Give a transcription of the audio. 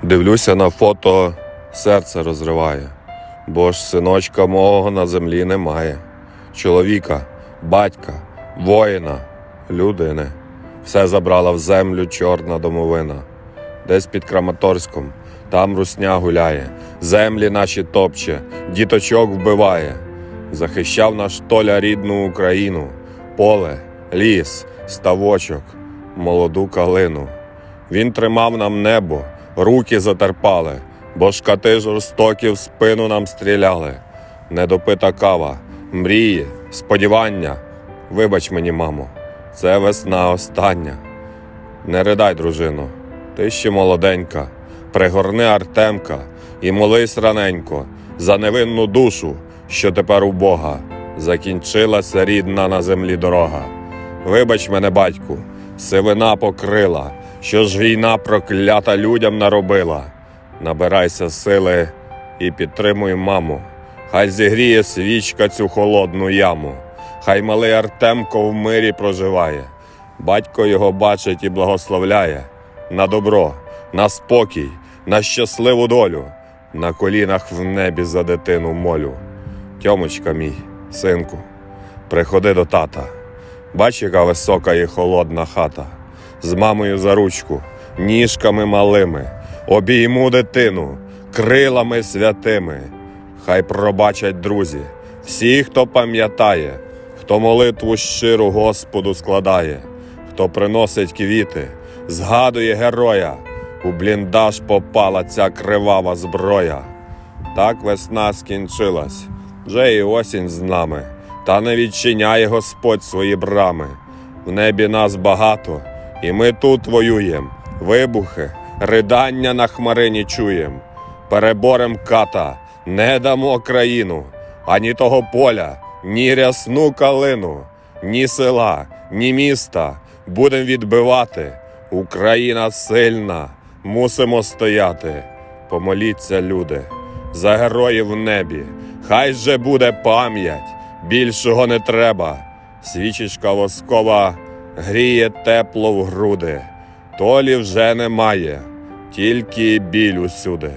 Дивлюся на фото, серце розриває, бо ж синочка мого на землі немає. Чоловіка, батька, воїна, людини. Все забрала в землю чорна домовина. Десь під Краматорськом, там русня гуляє, землі наші топче, діточок вбиває. Захищав наш толя рідну Україну, поле, ліс, ставочок, молоду калину. Він тримав нам небо, руки затерпали, бо шкати жорстокі в спину нам стріляли. Недопита кава, мрії, сподівання. Вибач мені, мамо, це весна остання. Не ридай, дружино, ти ще молоденька, пригорни Артемка і молись раненько за невинну душу, що тепер у Бога закінчилася рідна на землі дорога. Вибач мене, батьку, сивина покрила, що ж війна проклята людям наробила. Набирайся сили і підтримуй маму. Хай зігріє свічка цю холодну яму. Хай малий Артемко в мирі проживає. Батько його бачить і благословляє на добро, на спокій, на щасливу долю. На колінах в небі за дитину молю. Тьомочка мій, синку, приходи до тата. Бач, яка висока і холодна хата. З мамою за ручку, ніжками малими, обійму дитину, крилами святими. Хай пробачать друзі, всі, хто пам'ятає, хто молитву щиру Господу складає, хто приносить квіти, згадує героя, у бліндаж попала ця кривава зброя. Так весна скінчилась, вже і осінь з нами, та не відчиняє Господь свої брами. В небі нас багато, і ми тут воюєм. Вибухи, ридання на хмарині чуєм. Переборем ката, не дамо країну, ані того поля, ні рясну калину, ні села, ні міста. Будем відбивати. Україна сильна, мусимо стояти. Помоліться, люди, за героїв в небі. Хай же буде пам'ять, більшого не треба. Свічечка воскова гріє тепло в груди. Толі вже немає, тільки біль усюди.